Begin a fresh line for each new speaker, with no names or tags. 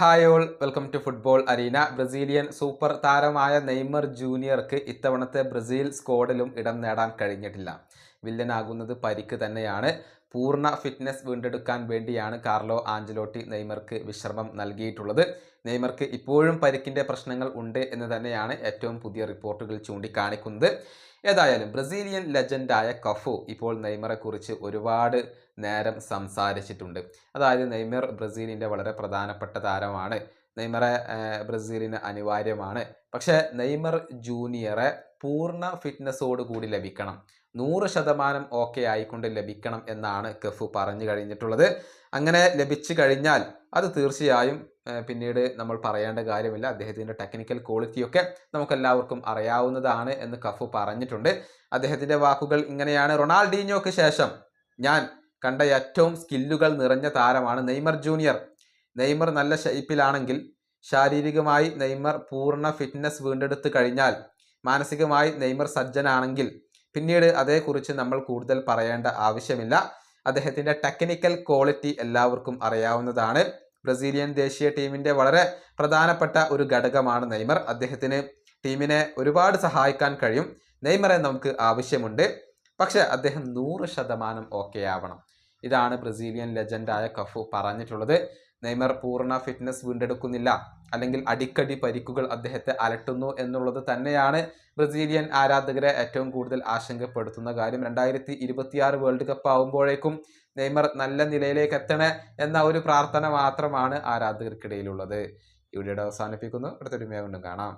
Hi all welcome to football arena. Brazilian super താരമായ Neymar ജൂനിയർക്ക് ഇത്തവണത്തെ ബ്രസീൽ സ്ക്വാഡിലും ഇടം നേടാൻ കഴിഞ്ഞിട്ടില്ല. വില്ലനാകുന്നത് പരിക്ക് തന്നെയാണ്. പൂർണ ഫിറ്റ്നസ് വീണ്ടെടുക്കാൻ വേണ്ടിയാണ് കാർലോ ആഞ്ചലോട്ടി നെയ്മർക്ക് വിശ്രമം നൽകിയിട്ടുള്ളത്. നെയ്മർക്ക് ഇപ്പോഴും പരിക്കിന്റെ പ്രശ്നങ്ങൾ ഉണ്ട് എന്ന് തന്നെയാണ് ഏറ്റവും പുതിയ റിപ്പോർട്ടുകൾ ചൂണ്ടിക്കാണിക്കുന്നത്. ഏതായാലും ബ്രസീലിയൻ ലെജൻഡായ കഫു ഇപ്പോൾ നെയ്മറെക്കുറിച്ച് ഒരുപാട് നേരം സംസാരിച്ചിട്ടുണ്ട്. അതായത് നെയ്മർ ബ്രസീലിന്റെ വളരെ പ്രധാനപ്പെട്ട താരമാണ്. നെയ്മറെ ബ്രസീലിന് അനിവാര്യമാണ്. പക്ഷേ നെയ്മർ ജൂനിയറെ പൂർണ ഫിറ്റ്നസ്സോട് കൂടി ലഭിക്കണം. നൂറ് ശതമാനം ഓക്കെ ആയിക്കൊണ്ട് ലഭിക്കണം എന്നാണ് കഫു പറഞ്ഞു കഴിഞ്ഞിട്ടുള്ളത്. അങ്ങനെ ലഭിച്ചു കഴിഞ്ഞാൽ അത് തീർച്ചയായും പിന്നീട് നമ്മൾ പറയേണ്ട കാര്യമില്ല. അദ്ദേഹത്തിന്റെ ടെക്നിക്കൽ ക്വാളിറ്റിയൊക്കെ നമുക്കെല്ലാവർക്കും അറിയാവുന്നതാണ് എന്ന് കഫു പറഞ്ഞിട്ടുണ്ട്. അദ്ദേഹത്തിന്റെ വാക്കുകൾ ഇങ്ങനെയാണ്. റൊണാൾഡീഞ്ഞോക്ക് ശേഷം ഞാൻ കണ്ട ഏറ്റവും സ്കില്ലുകൾ നിറഞ്ഞ താരമാണ് നെയ്മർ ജൂനിയർ. നെയ്മർ നല്ല ഷേപ്പിലാണെങ്കിൽ ശാരീരികമായി നെയ്മർ പൂർണ ഫിറ്റ്നസ് വീണ്ടെടുത്ത് കഴിഞ്ഞാൽ മാനസികമായി നെയ്മർ സജ്ജനാണെങ്കിൽ പിന്നീട് അതേക്കുറിച്ച് നമ്മൾ കൂടുതൽ പറയേണ്ട ആവശ്യമില്ല. അദ്ദേഹത്തിന്റെ ടെക്നിക്കൽ ക്വാളിറ്റി എല്ലാവർക്കും അറിയാവുന്നതാണ്. ബ്രസീലിയൻ ദേശീയ ടീമിന്റെ വളരെ പ്രധാനപ്പെട്ട ഒരു ഘടകമാണ് നെയ്മർ. അദ്ദേഹത്തിന് ടീമിനെ ഒരുപാട് സഹായിക്കാൻ കഴിയും. നെയ്മറെ നമുക്ക് ആവശ്യമുണ്ട്. പക്ഷേ അദ്ദേഹം നൂറ് ശതമാനം ഓക്കെ ആവണം. ഇതാണ് ബ്രസീലിയൻ ലെജൻഡായ കഫു പറഞ്ഞിട്ടുള്ളത്. നെയ്മർ പൂർണ ഫിറ്റ്നസ് വീണ്ടെടുക്കുന്നില്ല. അല്ലെങ്കിൽ അടിക്കടി പരിക്കുകൾ അദ്ദേഹത്തെ അലട്ടുന്നു എന്നുള്ളത് തന്നെയാണ് ബ്രസീലിയൻ ആരാധകരെ ഏറ്റവും കൂടുതൽ ആശങ്കപ്പെടുത്തുന്ന കാര്യം. രണ്ടായിരത്തി ഇരുപത്തിയാറ് വേൾഡ് കപ്പ് ആവുമ്പോഴേക്കും നെയ്മർ നല്ല നിലയിലേക്ക് എത്തണേ എന്ന ഒരു പ്രാർത്ഥന മാത്രമാണ് ആരാധകർക്കിടയിലുള്ളത്. ഇവിടെ അവസാനിപ്പിക്കുന്നു. അടുത്തൊരു കൊണ്ടും കാണാം.